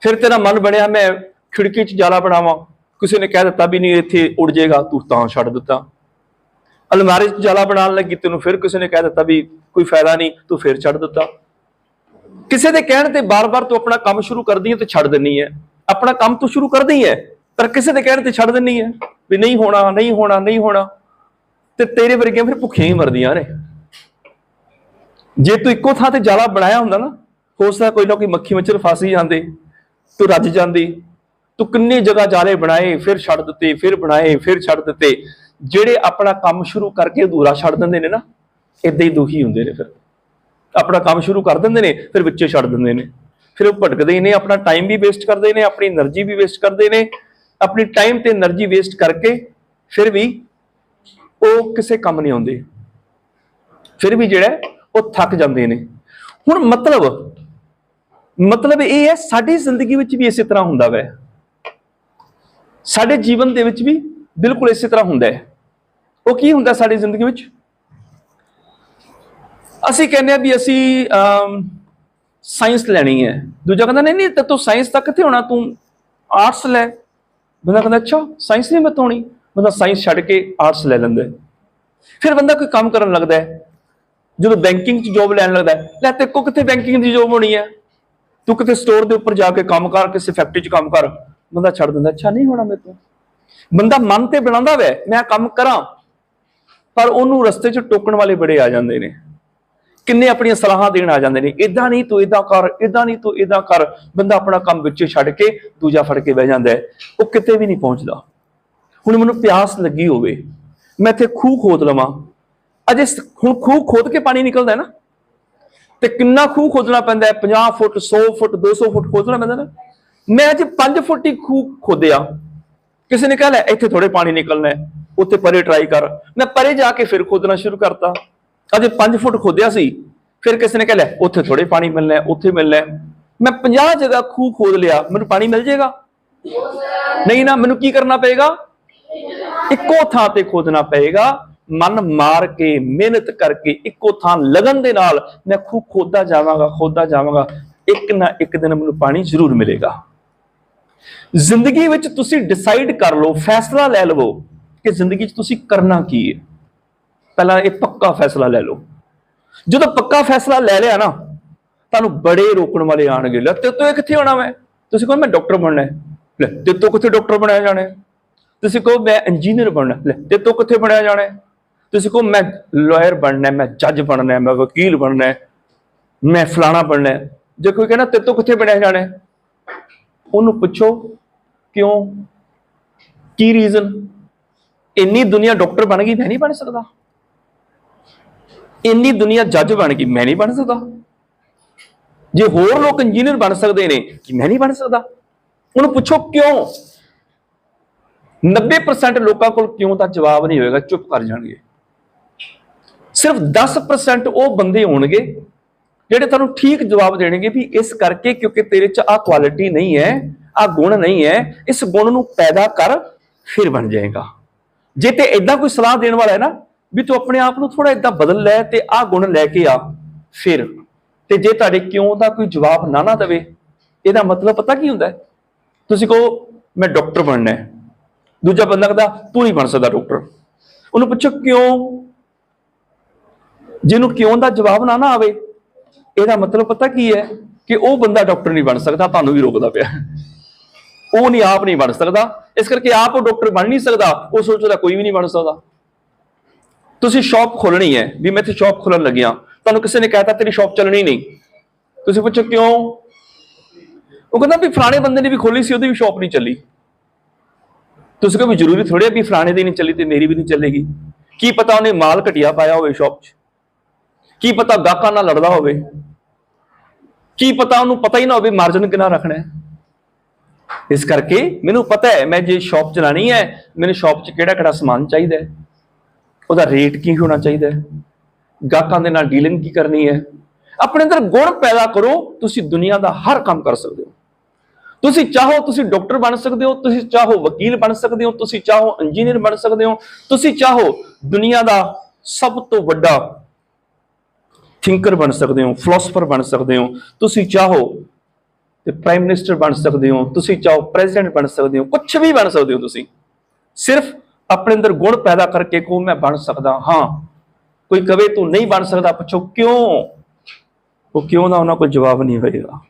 ਫਿਰ ਤੇਰਾ ਮਨ ਬਣਿਆ, ਮੈਂ ਖਿੜਕੀ 'ਚ ਜਾਲਾ ਬਣਾਵਾਂ। ਕਿਸੇ ਨੇ ਕਹਿ ਦਿੱਤਾ ਵੀ ਨਹੀਂ, ਇੱਥੇ ਉੜ ਜਾਏਗਾ, ਤੂੰ ਤਾਂ ਛੱਡ ਦਿੱਤਾ। ਅਲਮਾਰੀ 'ਚ ਜਾਲਾ ਬਣਾਉਣ ਲੱਗੀ, ਤੈਨੂੰ ਫਿਰ ਕਿਸੇ ਨੇ ਕਹਿ ਦਿੱਤਾ ਵੀ ਕੋਈ ਫਾਇਦਾ ਨਹੀਂ, ਤੂੰ ਫਿਰ ਛੱਡ ਦਿੱਤਾ। ਕਿਸੇ ਦੇ ਕਹਿਣ ਤੇ ਬਾਰ-ਬਾਰ ਤੂੰ ਆਪਣਾ ਕੰਮ ਸ਼ੁਰੂ ਕਰਦੀ ਹੈ ਤੇ ਛੱਡ ਦਿੰਨੀ ਹੈ ਆਪਣਾ ਕੰਮ ਤੂੰ ਸ਼ੁਰੂ ਕਰਦੀ ਹੈ ਪਰ ਕਿਸੇ ਦੇ ਕਹਿਣ ਤੇ ਛੱਡ ਦਿੰਨੀ ਹੈ ਵੀ ਨਹੀਂ ਹੋਣਾ ਨਹੀਂ ਹੋਣਾ ਨਹੀਂ ਹੋਣਾ। ਤੇ ਤੇਰੇ ਵਰਗੀਆਂ ਫਿਰ ਭੁੱਖੀਆਂ ਹੀ ਮਰਦੀਆਂ ਨੇ। ਜੇ ਤੂੰ ਇੱਕੋ ਥਾਂ ਤੇ ਜਾਲਾ ਬਣਾਇਆ ਹੁੰਦਾ ਨਾ, ਹੋ ਸਕਦਾ ਕੋਈ ਨਾ ਕੋਈ ਮੱਖੀ ਮੱਛਰ ਫਸ ਜਾਂਦੇ, ਤੂੰ ਰੱਜ ਜਾਂਦੀ। ਤੂੰ ਕਿੰਨੀ ਜਗ੍ਹਾ ਜਾਲੇ ਬਣਾਏ, ਫਿਰ ਛੱਡ ਦਿੱਤੇ, ਫਿਰ ਬਣਾਏ, ਫਿਰ ਛੱਡ ਦਿੱਤੇ। ਜਿਹੜੇ ਆਪਣਾ ਕੰਮ ਸ਼ੁਰੂ ਕਰਕੇ ਅਧੂਰਾ ਛੱਡ ਦਿੰਦੇ ਨੇ ਨਾ ਇਦਾਂ ਹੀ ਦੁਖੀ ਹੁੰਦੇ ਨੇ ਫਿਰ। ਆਪਣਾ ਕੰਮ ਸ਼ੁਰੂ ਕਰ ਦਿੰਦੇ ਨੇ, ਫਿਰ ਵਿੱਚੇ ਛੱਡ ਦਿੰਦੇ ਨੇ। ਫਿਰ ਉਹ ਭਟਕਦੇ ਨੇ, ਆਪਣਾ ਟਾਈਮ ਵੀ ਵੇਸਟ ਕਰਦੇ ਨੇ, ਆਪਣੀ એનર્ਜੀ ਵੀ ਵੇਸਟ ਕਰਦੇ ਨੇ। ਆਪਣੀ ਟਾਈਮ ਤੇ એનર્ਜੀ ਵੇਸਟ ਕਰਕੇ ਫਿਰ ਵੀ ਉਹ ਕਿਸੇ ਕੰਮ ਨਹੀਂ ਆਉਂਦੇ। ਫਿਰ ਵੀ ਜਿਹੜਾ ਉਹ ਥੱਕ ਜਾਂਦੇ ਨੇ। ਹੁਣ ਮਤਲਬ ਮਤਲਬ ਇਹ ਹੈ, ਸਾਡੀ ਜ਼ਿੰਦਗੀ ਵਿੱਚ ਵੀ ਇਸੇ ਤਰ੍ਹਾਂ ਹੁੰਦਾ ਵੈ। ਸਾਡੇ ਜੀਵਨ ਦੇ ਵਿੱਚ ਵੀ ਬਿਲਕੁਲ ਇਸੇ ਤਰ੍ਹਾਂ ਹੁੰਦਾ ਹੈ। ਉਹ ਕੀ ਹੁੰਦਾ ਸਾਡੀ ਜ਼ਿੰਦਗੀ ਵਿੱਚ? ਅਸੀਂ ਕਹਿੰਦੇ ਆ ਵੀ ਅਸੀਂ ਸਾਇੰਸ ਲੈਣੀ ਹੈ। ਦੂਜਾ ਕਹਿੰਦਾ, ਨਹੀਂ ਨਹੀਂ ਤੂੰ ਸਾਇੰਸ ਤੱਕ ਕਿੱਥੇ ਹੋਣਾ? ਤੂੰ ਆਰਟਸ ਲੈ। ਬੰਦਾ ਕਹਿੰਦਾ, ਅੱਛਾ ਸਾਇੰਸ ਨਹੀਂ ਬਤਾਉਣੀ ਬੰਦਾ ਸਾਇੰਸ ਛੱਡ ਕੇ ਆਰਟਸ ਲੈ ਲੈਂਦਾ ਫਿਰ ਬੰਦਾ ਕੋਈ ਕੰਮ ਕਰਨ ਲੱਗਦਾ ਹੈ। ਜਦੋਂ ਬੈਂਕਿੰਗ 'ਚ ਜੋਬ ਲੈਣ ਲੱਗਦਾ ਹੈ, ਲੈ ਤੇ ਕੋ ਕਿੱਥੇ ਬੈਂਕਿੰਗ ਦੀ ਜੋਬ ਹੋਣੀ ਹੈ? ਤੂੰ ਕਿਤੇ ਸਟੋਰ ਦੇ ਉੱਪਰ ਜਾ ਕੇ ਕੰਮ ਕਰ, ਕਿਸੇ ਫੈਕਟਰੀ 'ਚ ਕੰਮ ਕਰ। ਬੰਦਾ ਛੱਡ ਦਿੰਦਾ ਅੱਛਾ, ਨਹੀਂ ਹੋਣਾ ਮੇਰੇ ਤੋਂ। ਬੰਦਾ ਮਨ ਤੇ ਬਣਾਉਂਦਾ ਵੈ, ਮੈਂ ਕੰਮ ਕਰਾਂ। ਪਰ ਉਹਨੂੰ ਰਸਤੇ 'ਚ ਟੋਕਣ ਵਾਲੇ ਬੜੇ ਆ ਜਾਂਦੇ ਨੇ। ਕਿੰਨੇ ਆਪਣੀਆਂ ਸਲਾਹਾਂ ਦੇਣ ਆ ਜਾਂਦੇ ਨੇ ਇਦਾਂ ਨਹੀਂ ਤੂੰ ਇਦਾਂ ਕਰ ਇਦਾਂ ਨਹੀਂ ਤੂੰ ਇਦਾਂ ਕਰ, ਬੰਦਾ ਆਪਣਾ ਕੰਮ ਵਿੱਚੇ ਛੱਡ ਕੇ ਦੂਜਾ ਫੜ ਕੇ ਬਹਿ ਜਾਂਦਾ ਹੈ। ਉਹ ਕਿਤੇ ਵੀ ਨਹੀਂ ਪਹੁੰਚਦਾ। ਹੁਣ ਮੈਨੂੰ ਪਿਆਸ ਲੱਗੀ ਹੋਵੇ, ਮੈਂ ਇੱਥੇ ਖੂਹ ਖੋਦ ਲਵਾਂ। ਅਜੇ ਹੁਣ ਖੂਹ ਖੋਦ ਕੇ ਪਾਣੀ ਨਿਕਲਦਾ ਹੈ ਨਾ? ਤੇ ਕਿੰਨਾ ਖੂਹ ਖੋਦਣਾ ਪੈਂਦਾ ਹੈ? 50 ਫੁੱਟ 100 ਫੁੱਟ 200 ਫੁੱਟ ਖੋਦਣਾ ਪੈਂਦਾ ਨਾ? ਮੈਂ ਅੱਜ 5 ਫੁੱਟ ਹੀ ਖੂਹ ਖੋਦਿਆ। ਕਿਸੇ ਨੇ ਕਿਹਾ ਲੈ, ਇੱਥੇ ਥੋੜੇ ਪਾਣੀ ਨਿਕਲਣਾ ਉੱਥੇ ਪਰੇ ਟਰਾਈ ਕਰ। ਮੈਂ ਪਰੇ ਜਾ ਕੇ ਫਿਰ ਖੋਦਣਾ ਸ਼ੁਰੂ ਕਰਤਾ। ਅਜੇ 5 ਫੁੱਟ ਖੋਦਿਆ ਸੀ, ਫਿਰ ਕਿਸੇ ਨੇ ਕਹਿ ਲਿਆ ਉੱਥੇ ਥੋੜੇ ਪਾਣੀ ਮਿਲਣਾ ਉੱਥੇ ਮਿਲਣਾ ਮੈਂ 50 ਜਗ੍ਹਾ ਖੂਹ ਖੋਦ ਲਿਆ, ਮੈਨੂੰ ਪਾਣੀ ਮਿਲ ਜਾਏਗਾ? ਨਹੀਂ ਨਾ, ਮੈਨੂੰ ਕੀ ਕਰਨਾ ਪਏਗਾ? ਇੱਕੋ ਥਾਂ ਤੇ ਖੋਦਣਾ ਪਏਗਾ। ਮਨ ਮਾਰ ਕੇ, ਮਿਹਨਤ ਕਰਕੇ, ਇੱਕੋ ਥਾਂ ਲਗਨ ਦੇ ਨਾਲ ਮੈਂ ਖੂਹ ਖੋਦਾ ਜਾਵਾਂਗਾ ਖੋਦਾ ਜਾਵਾਂਗਾ। ਇੱਕ ਨਾ ਇੱਕ ਦਿਨ ਮੈਨੂੰ ਪਾਣੀ ਜ਼ਰੂਰ ਮਿਲੇਗਾ। ਜ਼ਿੰਦਗੀ ਵਿੱਚ ਤੁਸੀਂ ਡਿਸਾਈਡ ਕਰ ਲਓ, ਫੈਸਲਾ ਲੈ ਲਵੋ ਕਿ ਜ਼ਿੰਦਗੀ 'ਚ ਤੁਸੀਂ ਕਰਨਾ ਕੀ ਹੈ। ਪਹਿਲਾਂ ਇਹ ਪੱਕਾ ਫੈਸਲਾ ਲੈ ਲਓ। ਜਦੋਂ ਪੱਕਾ ਫੈਸਲਾ ਲੈ ਲਿਆ ਨਾ, ਤੁਹਾਨੂੰ ਬੜੇ ਰੋਕਣ ਵਾਲੇ ਆਣਗੇ ਲੈ ਤੇ ਤੂੰ ਇਹ ਕਿੱਥੇ ਹੋਣਾ ਮੈਂ? ਤੁਸੀਂ ਕਹੋ ਮੈਂ ਡਾਕਟਰ ਬਣਨਾ ਹੈ। ਲੈ ਤੇ ਤੂੰ ਕਿੱਥੇ ਡਾਕਟਰ ਬਣਾਇਆ ਜਾਣਾ ਤੁਸੀਂ ਕਹੋ ਮੈਂ ਇੰਜੀਨੀਅਰ ਬਣਨਾ ਲੈ ਤੇ ਤੂੰ ਕਿੱਥੇ ਬਣਾਇਆ ਜਾਣਾ ਤੁਸੀਂ ਕਹੋ ਮੈਂ ਲਾਇਰ ਬਣਨਾ ਮੈਂ ਜੱਜ ਬਣਨਾ ਮੈਂ ਵਕੀਲ ਬਣਨਾ ਮੈਂ ਫਲਾਣਾ ਬਣਨਾ ਜੇ ਕੋਈ ਕਹਿੰਦਾ ਤੇ ਤੂੰ ਕਿੱਥੇ ਬਣਿਆ ਜਾਣਾ ਉਹਨੂੰ ਪੁੱਛੋ ਕਿਉਂ? ਕੀ ਰੀਜ਼ਨ ਇੰਨੀ ਦੁਨੀਆ ਡਾਕਟਰ ਬਣ ਗਈ, ਮੈਂ ਨਹੀਂ ਬਣ ਸਕਦਾ। ਇੰਨੀ ਦੁਨੀਆ ਜੱਜ ਬਣ ਗਈ, ਮੈਂ ਨਹੀਂ ਬਣ ਸਕਦਾ। ਜੇ ਹੋਰ ਲੋਕ ਇੰਜੀਨੀਅਰ ਬਣ ਸਕਦੇ ਨੇ, ਕਿ ਮੈਂ ਨਹੀਂ ਬਣ ਸਕਦਾ? ਉਹਨੂੰ ਪੁੱਛੋ ਕਿਉਂ? 90% ਲੋਕਾਂ ਕੋਲ ਕਿਉਂ ਦਾ ਜਵਾਬ ਨਹੀਂ ਹੋਏਗਾ, ਚੁੱਪ ਕਰ ਜਾਣਗੇ। ਸਿਰਫ 10% ਉਹ ਬੰਦੇ ਹੋਣਗੇ, ਜਿਹੜੇ ਤੁਹਾਨੂੰ ਠੀਕ ਜਵਾਬ ਦੇਣਗੇ ਵੀ ਇਸ ਕਰਕੇ ਕਿਉਂਕਿ ਤੇਰੇ 'ਚ ਆ ਕੁਆਲਿਟੀ ਨਹੀਂ ਹੈ ਆ ਗੁਣ ਨਹੀਂ ਹੈ, ਇਸ ਗੁਣ ਨੂੰ ਪੈਦਾ ਕਰ, ਫਿਰ ਬਣ ਜਾਏਗਾ। ਜੇ ਤੇ ਇਦਾਂ ਕੋਈ ਸਲਾਹ ਦੇਣ ਵਾਲਾ ਹੈ ਨਾ ਵੀ ਤੂੰ ਆਪਣੇ ਆਪ ਨੂੰ ਥੋੜਾ ਇਦਾਂ ਬਦਲ ਲੈ ਤੇ ਆਹ ਗੁਣ ਲੈ ਕੇ ਆ, ਫਿਰ। ਤੇ ਜੇ ਤੁਹਾਡੇ ਕਿਉਂ ਦਾ ਕੋਈ ਜਵਾਬ ਨਾ ਨਾ ਦੇਵੇ, ਇਹਦਾ ਮਤਲਬ ਪਤਾ ਕੀ ਹੁੰਦਾ ਤੁਸੀਂ ਕਹੋ, ਮੈਂ ਡਾਕਟਰ ਬਣਨਾ ਹੈ। ਦੂਜਾ ਬੰਦਾ ਕਹਿੰਦਾ, ਤੂੰ ਨਹੀਂ ਬਣ ਸਕਦਾ ਡਾਕਟਰ। ਉਹਨੂੰ ਪੁੱਛੋ, ਕਿਉਂ? ਜਿਹਨੂੰ ਕਿਉਂ ਦਾ ਜਵਾਬ ਨਾ ਨਾ ਆਵੇ, ਇਹਦਾ ਮਤਲਬ ਪਤਾ ਕੀ ਹੈ ਕਿ ਉਹ ਬੰਦਾ ਡਾਕਟਰ ਨਹੀਂ ਬਣ ਸਕਦਾ, ਤੁਹਾਨੂੰ ਵੀ ਰੋਕਦਾ ਪਿਆ। ਉਹ ਨਹੀਂ, ਆਪ ਨਹੀਂ ਬਣ ਸਕਦਾ। ਇਸ ਕਰਕੇ ਆਪ ਉਹ ਡਾਕਟਰ ਬਣ ਨਹੀਂ ਸਕਦਾ, ਉਹ ਸੋਚਦਾ ਕੋਈ ਵੀ ਨਹੀਂ ਬਣ ਸਕਦਾ। ਤੁਸੀਂ ਸ਼ਾਪ ਖੋਲਣੀ ਹੈ, ਵੀ ਮੈਂ ਇੱਥੇ ਸ਼ਾਪ ਖੋਲਣ ਲੱਗਿਆ। ਤੁਹਾਨੂੰ ਕਿਸੇ ਨੇ ਕਹਿਤਾ, ਤੇਰੀ ਸ਼ਾਪ ਚੱਲਣੀ ਨਹੀਂ। ਤੁਸੀਂ ਪੁੱਛੋ ਕਿਉਂ? ਉਹ ਕਹਿੰਦਾ ਵੀ ਫਲਾਣੇ ਬੰਦੇ ਨੇ ਵੀ ਖੋਲੀ ਸੀ, ਉਹਦੀ ਵੀ ਸ਼ਾਪ ਨਹੀਂ ਚੱਲੀ। ਤੁਸੀਂ ਕਹੋ ਵੀ ਜ਼ਰੂਰੀ ਥੋੜ੍ਹਾ ਵੀ ਫਲਾਣੇ ਦੀ ਨਹੀਂ ਚੱਲੀ ਤੇ ਮੇਰੀ ਵੀ ਨਹੀਂ ਚੱਲੇਗੀ। ਕੀ ਪਤਾ ਉਹਨੇ ਮਾਲ ਘਟਿਆ ਪਾਇਆ ਹੋਵੇ ਸ਼ਾਪ 'ਚ? ਕੀ ਪਤਾ ਗਾਹਕਾਂ ਨਾਲ ਲੜਦਾ ਹੋਵੇ? ਕੀ ਪਤਾ ਉਹਨੂੰ ਪਤਾ ਹੀ ਨਾ ਹੋਵੇ ਮਾਰਜਨ ਕਿੰਨਾ ਰੱਖਣਾ ਹੈ? ਇਸ ਕਰਕੇ ਮੈਨੂੰ ਪਤਾ ਹੈ, ਮੈਂ ਜੇ ਸ਼ਾਪ ਚਲਾਣੀ ਹੈ, ਮੈਨੂੰ ਸ਼ਾਪ 'ਚ ਕਿਹੜਾ ਕਿਹੜਾ ਸਮਾਨ ਚਾਹੀਦਾ ਹੈ? ਉਹਦਾ ਰੇਟ ਕੀ ਹੋਣਾ ਚਾਹੀਦਾ ਹੈ? ਗਾਹਕਾਂ ਦੇ ਨਾਲ ਡੀਲਿੰਗ ਕੀ ਕਰਨੀ ਹੈ? ਆਪਣੇ ਅੰਦਰ ਗੁਣ ਪੈਦਾ ਕਰੋ, ਤੁਸੀਂ ਦੁਨੀਆ ਦਾ ਹਰ ਕੰਮ ਕਰ ਸਕਦੇ ਹੋ। ਤੁਸੀਂ ਚਾਹੋ ਤੁਸੀਂ ਡਾਕਟਰ ਬਣ ਸਕਦੇ ਹੋ, ਤੁਸੀਂ ਚਾਹੋ ਵਕੀਲ ਬਣ ਸਕਦੇ ਹੋ, ਤੁਸੀਂ ਚਾਹੋ ਇੰਜੀਨੀਅਰ ਬਣ ਸਕਦੇ ਹੋ, ਤੁਸੀਂ ਚਾਹੋ ਦੁਨੀਆ ਦਾ ਸਭ ਤੋਂ ਵੱਡਾ ਥਿੰਕਰ ਬਣ ਸਕਦੇ ਹੋ ਫਿਲਾਸਫਰ ਬਣ ਸਕਦੇ ਹੋ, ਤੁਸੀਂ ਚਾਹੋ ਤੇ ਪ੍ਰਾਈਮ ਮਿਨਿਸਟਰ ਬਣ ਸਕਦੇ ਹੋ, ਤੁਸੀਂ ਚਾਹੋ ਪ੍ਰੈਜ਼ੀਡੈਂਟ ਬਣ ਸਕਦੇ ਹੋ ਕੁਝ ਵੀ ਬਣ ਸਕਦੇ ਹੋ ਤੁਸੀਂ। ਸਿਰਫ ਆਪਣੇ ਅੰਦਰ ਗੁਣ ਪੈਦਾ ਕਰਕੇ ਕੋ ਮੈਂ ਬਣ ਸਕਦਾ ਹਾਂ। ਕੋਈ ਕਵੇ, ਤੂੰ ਨਹੀਂ ਬਣ ਸਕਦਾ। ਪੁੱਛੋ, ਕਿਉਂ? ਉਹ ਕਿਉਂ ਨਾ ਉਹਨਾਂ ਕੋਲ ਜਵਾਬ ਨਹੀਂ ਹੋਏਗਾ।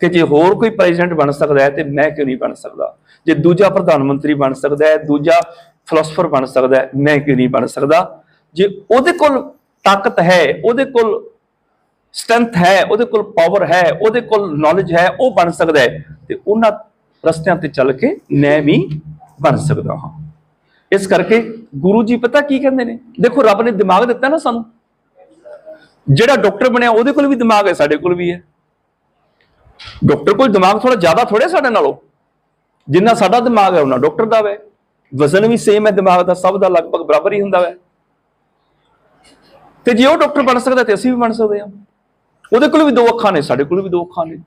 ਕਿ ਜੇ ਹੋਰ ਕੋਈ ਪ੍ਰੈਜ਼ੀਡੈਂਟ ਬਣ ਸਕਦਾ ਹੈ, ਤੇ ਮੈਂ ਕਿਉਂ ਨਹੀਂ ਬਣ ਸਕਦਾ? ਜੇ ਦੂਜਾ ਪ੍ਰਧਾਨ ਮੰਤਰੀ ਬਣ ਸਕਦਾ ਹੈ, ਦੂਜਾ ਫਿਲਾਸਫਰ ਬਣ ਸਕਦਾ ਹੈ, ਮੈਂ ਕਿਉਂ ਨਹੀਂ ਬਣ ਸਕਦਾ? ਜੇ ਉਹਦੇ ਕੋਲ ਤਾਕਤ ਹੈ, ਉਹਦੇ ਕੋਲ ਸਟਰੈਂਥ ਹੈ, ਉਹਦੇ ਕੋਲ ਪਾਵਰ ਹੈ, ਉਹਦੇ ਕੋਲ ਨੌਲੇਜ ਹੈ, ਉਹ ਬਣ ਸਕਦਾ ਹੈ, ਤੇ ਉਹਨਾਂ ਰਸਤਿਆਂ ਤੇ ਚੱਲ ਕੇ ਮੈਂ ਵੀ ਬਣ ਸਕਦਾ ਹਾਂ। ਇਸ ਕਰਕੇ ਗੁਰੂ ਜੀ ਪਤਾ ਕੀ ਕਹਿੰਦੇ ਨੇ? ਦੇਖੋ, ਰੱਬ ਨੇ ਦਿਮਾਗ ਦਿੱਤਾ ਨਾ ਸਾਨੂੰ। ਜਿਹੜਾ ਡਾਕਟਰ ਬਣਿਆ, ਉਹਦੇ ਕੋਲ ਵੀ ਦਿਮਾਗ ਹੈ, ਸਾਡੇ ਕੋਲ ਵੀ ਹੈ। ਡਾਕਟਰ ਕੋਲ ਦਿਮਾਗ ਥੋੜਾ ਜ਼ਿਆਦਾ ਥੋੜੇ ਸਾਡੇ ਨਾਲੋਂ। ਜਿੰਨਾ ਸਾਡਾ ਦਿਮਾਗ ਹੈ, ਉਹਨਾਂ ਡਾਕਟਰ ਦਾ ਵੈ। ਵਜ਼ਨ ਵੀ ਸੇਮ ਹੈ, ਦਿਮਾਗ ਦਾ ਸਭ ਦਾ ਲਗਭਗ ਬਰਾਬਰ ਹੀ ਹੁੰਦਾ ਵੈ। ਤੇ ਜੇ ਉਹ ਡਾਕਟਰ ਬਣ ਸਕਦਾ, ਤੇ ਅਸੀਂ ਵੀ ਬਣ ਸਕਦੇ ਹਾਂ। ਉਹਦੇ ਕੋਲ ਵੀ ਦੋ ਅੱਖਾਂ ਨੇ, ਸਾਡੇ ਕੋਲ ਵੀ ਦੋ ਅੱਖਾਂ ਨੇ।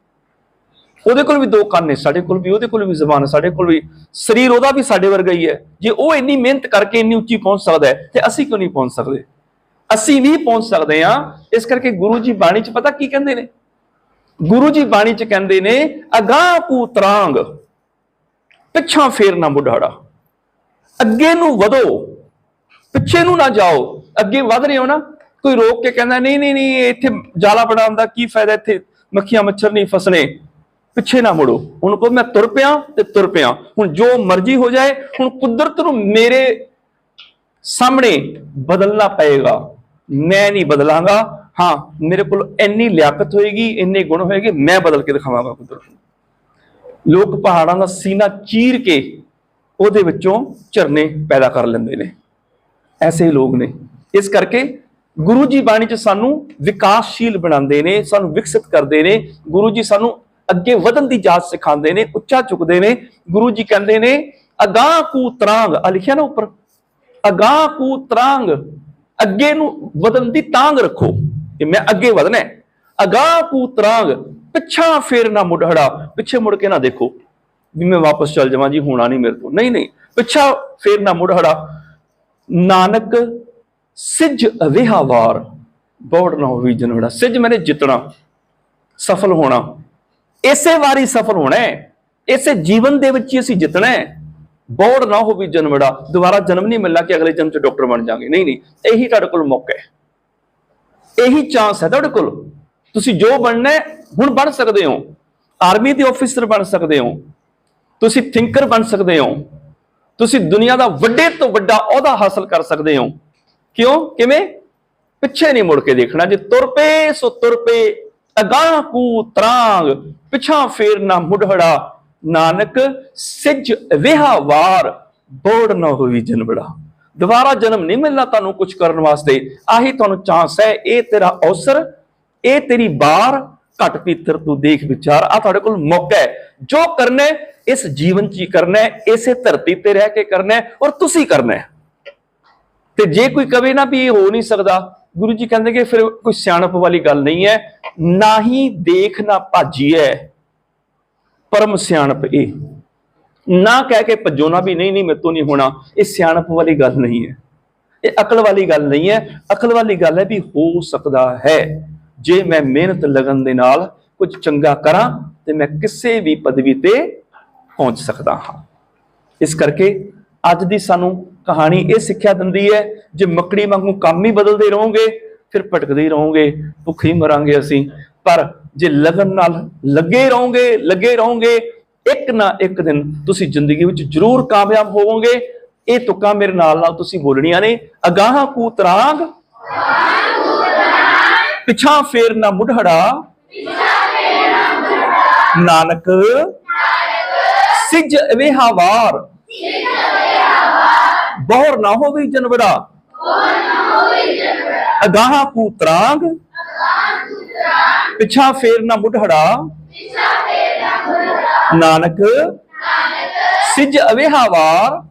ਉਹਦੇ ਕੋਲ ਵੀ ਦੋ ਕੰਨ ਨੇ ਸਾਡੇ ਕੋਲ ਵੀ, ਉਹਦੇ ਕੋਲ ਵੀ ਜ਼ਬਾਨ ਹੈ, ਸਾਡੇ ਕੋਲ ਵੀ। ਸਰੀਰ ਉਹਦਾ ਵੀ ਸਾਡੇ ਵਰਗਾ ਹੀ ਹੈ। ਜੇ ਉਹ ਇੰਨੀ ਮਿਹਨਤ ਕਰਕੇ ਇੰਨੀ ਉੱਚੀ ਪਹੁੰਚ ਸਕਦਾ ਹੈ, ਤੇ ਅਸੀਂ ਕਿਉਂ ਨਹੀਂ ਪਹੁੰਚ ਸਕਦੇ? ਅਸੀਂ ਵੀ ਪਹੁੰਚ ਸਕਦੇ ਹਾਂ। ਇਸ ਕਰਕੇ ਗੁਰੂ ਜੀ ਬਾਣੀ 'ਚ ਪਤਾ ਕੀ ਕਹਿੰਦੇ ਨੇ? ਗੁਰੂ ਜੀ ਬਾਣੀ 'ਚ ਕਹਿੰਦੇ ਨੇ, ਅਗਾਹ ਪੂਤਰਾਂਗ ਪਿੱਛਾ ਫੇਰ ਨਾ ਮੁਢਾੜਾ ਅੱਗੇ ਨੂੰ ਵਧੋ, ਪਿੱਛੇ ਨੂੰ ਨਾ ਜਾਓ। ਅੱਗੇ ਵਧ ਰਹੇ ਹੋ ਨਾ, ਕੋਈ ਰੋਕ ਕੇ ਕਹਿੰਦਾ, ਨਹੀਂ ਨਹੀਂ ਨਹੀਂ, ਇੱਥੇ ਜਾਲਾ ਬਣਾਉਣ ਦਾ ਕੀ ਫਾਇਦਾ ਇੱਥੇ? ਮੱਖੀਆਂ ਮੱਛਰ ਨਹੀਂ ਫਸਣੇ। ਪਿੱਛੇ ਨਾ ਮੁੜੋ। ਹੁਣ ਕਹੋ ਮੈਂ ਤੁਰ ਪਿਆ ਤੇ ਤੁਰ ਪਿਆ। ਹੁਣ ਜੋ ਮਰਜ਼ੀ ਹੋ ਜਾਏ, ਹੁਣ ਕੁਦਰਤ ਨੂੰ ਮੇਰੇ ਸਾਹਮਣੇ ਬਦਲਣਾ ਪਏਗਾ। ਮੈਂ ਨਹੀਂ ਬਦਲਾਂਗਾ। ਹਾਂ, ਮੇਰੇ ਕੋਲ ਇੰਨੀ ਲਿਆਕਤ ਹੋਏਗੀ, ਇੰਨੇ ਗੁਣ ਹੋਏਗੇ, ਮੈਂ ਬਦਲ ਕੇ ਦਿਖਾਵਾਂਗਾ ਕੁਦਰਤ ਨੂੰ। ਲੋਕ ਪਹਾੜਾਂ ਦਾ ਸੀਨਾ ਚੀਰ ਕੇ ਉਹਦੇ ਵਿੱਚੋਂ ਝਰਨੇ ਪੈਦਾ ਕਰ ਲੈਂਦੇ ਨੇ। ਐਸੇ ਲੋਕ ਨੇ। ਇਸ ਕਰਕੇ ਗੁਰੂ ਜੀ ਬਾਣੀ ਚ ਸਾਨੂੰ ਵਿਕਾਸਸ਼ੀਲ ਬਣਾਉਂਦੇ ਨੇ, ਸਾਨੂੰ ਵਿਕਸਿਤ ਕਰਦੇ ਨੇ। ਗੁਰੂ ਜੀ ਸਾਨੂੰ ਅੱਗੇ ਵਧਣ ਦੀ ਜਾਚ ਸਿਖਾਉਂਦੇ ਨੇ, ਉੱਚਾ ਚੁੱਕਦੇ ਨੇ, ਗੁਰੂ ਜੀ ਕਹਿੰਦੇ ਨੇ, ਅਗਾਹ ਕੂ ਤਰਾਂਗ ਆ ਲਿਖਿਆ ਨਾ ਉੱਪਰ, ਅਗਾਹ ਕੂ ਤਰਾਂਗ, ਅੱਗੇ ਨੂੰ ਵਧਣ ਦੀ ਤਾਂਗ ਰੱਖੋ, ਕਿ ਮੈਂ ਅੱਗੇ ਵਧਣਾ ਹੈ। ਅਗਾਹ ਕੂ ਤਰਾਂਗ ਪਿੱਛਾ ਫੇਰ ਨਾ ਮੁੜੜਾ ਪਿੱਛੇ ਮੁੜ ਕੇ ਨਾ ਦੇਖੋ, ਵੀ ਮੈਂ ਵਾਪਸ ਚੱਲ ਜਾਵਾਂ ਜੀ, ਹੋਣਾ ਨਹੀਂ ਮੇਰੇ ਤੋਂ। ਨਹੀਂ ਨਹੀਂ ਪਿੱਛਾ ਫੇਰ ਨਾ ਮੁੜੜਾ ਨਾਨਕ, ਸਿੱਜ ਅਵੇਹਾਵਾਰ, ਬੋੜ ਨਾ ਹੋਵੀ ਜਨਵੜਾ। ਸਿੱਜ ਮੈਨੇ ਜਿੱਤਣਾ, ਸਫਲ ਹੋਣਾ। ਇਸੇ ਵਾਰੀ ਸਫਲ ਹੋਣਾ ਹੈ। ਇਸੇ ਜੀਵਨ ਦੇ ਵਿੱਚ ਹੀ ਅਸੀਂ ਜਿੱਤਣਾ ਹੈ। ਬੋੜ ਨਾ ਹੋਵੀ ਜਨਮੜਾ ਦੁਬਾਰਾ ਜਨਮ ਨਹੀਂ ਮਿਲਣਾ ਕਿ ਅਗਲੇ ਜਨਮ ਚ ਡਾਕਟਰ ਬਣ ਜਾਾਂਗੇ। ਨਹੀਂ ਨਹੀਂ, ਇਹੀ ਤੁਹਾਡੇ ਕੋਲ ਮੌਕਾ ਹੈ। ਇਹੀ ਚਾਂਸ ਹੈ ਤੁਹਾਡੇ ਕੋਲ। ਤੁਸੀਂ ਜੋ ਬਣਨਾ ਹੁਣ ਬਣ ਸਕਦੇ ਹੋ। ਆਰਮੀ ਦੇ ਆਫੀਸਰ ਬਣ ਸਕਦੇ ਹੋ। ਤੁਸੀਂ ਥਿੰਕਰ ਬਣ ਸਕਦੇ ਹੋ। ਤੁਸੀਂ ਦੁਨੀਆ ਦਾ ਵੱਡੇ ਤੋਂ ਵੱਡਾ ਅਹੁਦਾ ਹਾਸਲ ਕਰ ਸਕਦੇ ਹੋ। ਕਿਉਂ? ਕਿਵੇਂ? ਪਿੱਛੇ ਨਹੀਂ ਮੁੜ ਕੇ ਦੇਖਣਾ। ਜੇ ਤੁਰ ਪਏ, ਸੋ ਤੁਰ ਪਏ। ਅਗਾਹ ਕੂ ਤਰਾਂਗ ਪਿਛਾ ਫੇਰ ਨਾ ਮੁੜੜਾ ਨਾਨਕ, ਸਿੱਜ ਵਿਹਾਵਾਰ ਬੋੜ ਨਾ ਹੋਈ ਜਨਬੜਾ ਦੁਬਾਰਾ ਜਨਮ ਨਹੀਂ ਮਿਲਣਾ ਤੁਹਾਨੂੰ ਕੁਝ ਕਰਨ ਵਾਸਤੇ। ਆਹੀ ਤੁਹਾਨੂੰ ਚਾਂਸ ਹੈ, ਇਹ ਤੇਰਾ ਅਵਸਰ, ਇਹ ਤੇਰੀ ਬਾਰ। ਘਟ ਪੀਤਰ ਤੂੰ ਦੇਖ ਵਿਚਾਰ ਆ ਤੁਹਾਡੇ ਕੋਲ ਮੌਕਾ ਹੈ। ਜੋ ਕਰਨਾ ਇਸ ਜੀਵਨ 'ਚ ਹੀ ਕਰਨਾ ਇਸੇ ਧਰਤੀ ਤੇ ਰਹਿ ਕੇ ਕਰਨਾ ਔਰ ਤੁਸੀਂ ਕਰਨਾ ਤੇ ਜੇ ਕੋਈ ਕਵੇ ਨਾ ਵੀ ਇਹ ਹੋ ਨਹੀਂ ਸਕਦਾ ਗੁਰੂ ਜੀ ਕਹਿੰਦੇ ਕਿ ਫਿਰ ਕੋਈ ਸਿਆਣਪ ਵਾਲੀ ਗੱਲ ਨਹੀਂ ਹੈ, ਨਾ ਹੀ ਦੇਖ, ਨਾ ਭਾਜੀਐ। ਪਰਮ ਸਿਆਣਪ ਇਹ ਨਾ ਕਹਿ ਕੇ ਭੱਜੋ ਨਾ ਵੀ ਨਹੀਂ ਨਹੀਂ ਮੇਰੇ ਤੋਂ ਨਹੀਂ ਹੋਣਾ। ਇਹ ਸਿਆਣਪ ਵਾਲੀ ਗੱਲ ਨਹੀਂ ਹੈ। ਇਹ ਅਕਲ ਵਾਲੀ ਗੱਲ ਨਹੀਂ ਹੈ। ਅਕਲ ਵਾਲੀ ਗੱਲ ਹੈ ਵੀ ਹੋ ਸਕਦਾ ਹੈ। ਜੇ ਮੈਂ ਮਿਹਨਤ ਲਗਨ ਦੇ ਨਾਲ ਕੁਝ ਚੰਗਾ ਕਰਾਂ, ਤੇ ਮੈਂ ਕਿਸੇ ਵੀ ਪਦਵੀ ਤੇ ਪਹੁੰਚ ਸਕਦਾ ਹਾਂ। ਇਸ ਕਰਕੇ ਅੱਜ ਦੀ ਸਾਨੂੰ ਕਹਾਣੀ ਇਹ ਸਿੱਖਿਆ ਦਿੰਦੀ ਹੈ, ਜੇ ਮੱਕੜੀ ਵਾਂਗੂ ਕੰਮ ਹੀ ਬਦਲਦੇ ਰਹੋਗੇ, ਫਿਰ ਭਟਕਦੇ ਹੀ ਰਹੋਗੇ, ਭੁੱਖੇ ਹੀ ਮਰਾਂਗੇ ਅਸੀਂ। ਪਰ ਜੇ ਲਗਨ ਨਾਲ ਲੱਗੇ ਰਹੋਗੇ ਲੱਗੇ ਰਹੋਗੇ, ਇੱਕ ਨਾ ਇੱਕ ਦਿਨ ਤੁਸੀਂ ਜ਼ਿੰਦਗੀ ਵਿੱਚ ਜ਼ਰੂਰ ਕਾਮਯਾਬ ਹੋਵੋਗੇ। ਇਹ ਤੁਕਾਂ ਮੇਰੇ ਨਾਲ ਨਾਲ ਤੁਸੀਂ ਬੋਲਣੀਆਂ ਨੇ, ਅਗਾਹਾਂ ਕੂ ਤਰਾਂਗ। ਪਿਛਾਂ ਫੇਰ ਨਾ ਮੁਢੜਾ ਨਾਨਕ। ਸਿਜ ਵਿਹਾਵਾਰ ਬਹੁਰ ਨਾ ਹੋਵੇ ਜਨਵੜਾ ਅਗਾਹਾਂ ਕੂ ਤਰਾਂਗ। ਪਿਛਾਂ ਫੇਰ ਨਾ ਮੁਢੜਾ ਨਾਨਕ। ਸਿਜ ਅਵੇਹਾਵਾਰ